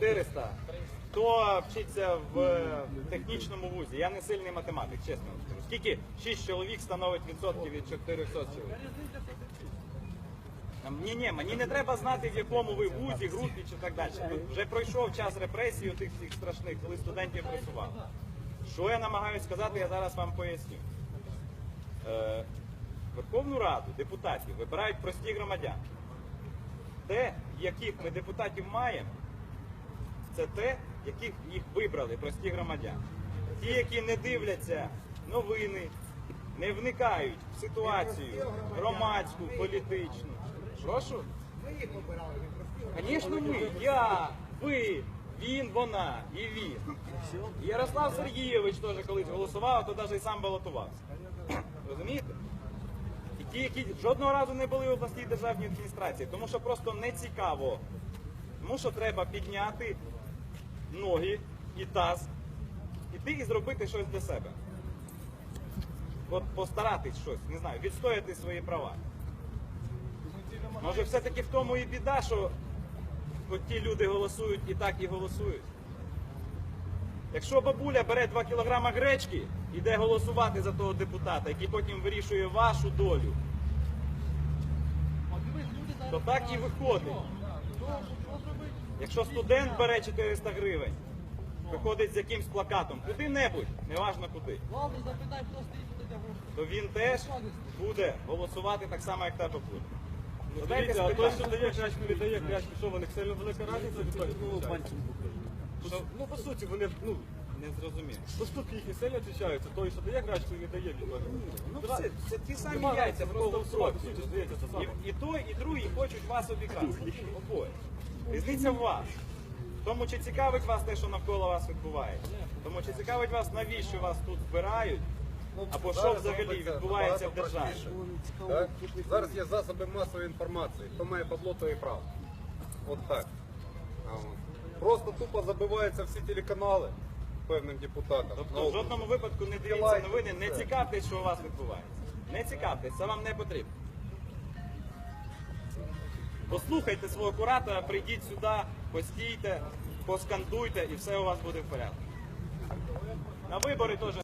400. Хто вчиться в технічному вузі? Я не сильний математик, чесно вам скажу. Скільки 6 чоловік становить відсотків від 400 чоловік? Ні, ні, мені не треба знати, в якому ви вузі, групі чи так далі. Вже пройшов час репресій тих всіх страшних, коли студентів пресували. Що я намагаюся сказати, я зараз вам поясню. Е, Верховну Раду депутатів вибирають прості громадяни. Те, яких ми депутатів маємо, це те, яких їх вибрали прості громадяни. Ті, які не дивляться новини, не вникають в ситуацію громадську, політичну. Прошу? Ми їх обирали, не прості. Звісно, ми, я, ви, він, вона і він. Ярослав Сергійович теж колись голосував, а то навіть і сам балотувався. Розумієте? Ті, які жодного разу не були в обласній державній адміністрації, тому що просто не цікаво. Тому що треба підняти ноги і таз, іти і зробити щось для себе. От постаратись щось, не знаю, відстояти свої права. Може, все-таки в тому і біда, що от ті люди голосують і так і голосують. Якщо бабуля бере 2 кілограма гречки, іде голосувати за того депутата, який потім вирішує вашу долю, то так і виходить. Якщо студент бере 400 гривень, виходить з якимсь плакатом куди-небудь, неважно куди, то він теж буде голосувати так само, як та бабуля. Задайте Дивіться, а той, що дає крячку, не дає крячку, що вони сильно велика разниця що Ну, по суті, вони, ну, Не зрозумів. поступки їхні сильно відрізняються. Той, що дає і не дає. Ну, це, це ті самі Нема яйця, просто в голосувати, сроці. суті, здається, це саме. І, і той, і другий хочуть вас обікрасти. Обоє. Різниця в вас. Тому чи цікавить вас те, що навколо вас відбувається? Тому чи цікавить вас, навіщо вас тут збирають? Або що Зараз взагалі робиться відбувається в набагато державі? простіше. Так? Зараз є засоби масової інформації. Хто має бабло, то і прав. От так. А от. Просто тупо забиваються всі телеканали певним депутатам. Тобто в жодному випадку не дивіться новини, не цікавтесь, що у вас відбувається. Не цікавтесь, це вам не потрібно. Послухайте свого куратора, прийдіть сюди, постійте, поскандуйте і все у вас буде в порядку. На вибори теж.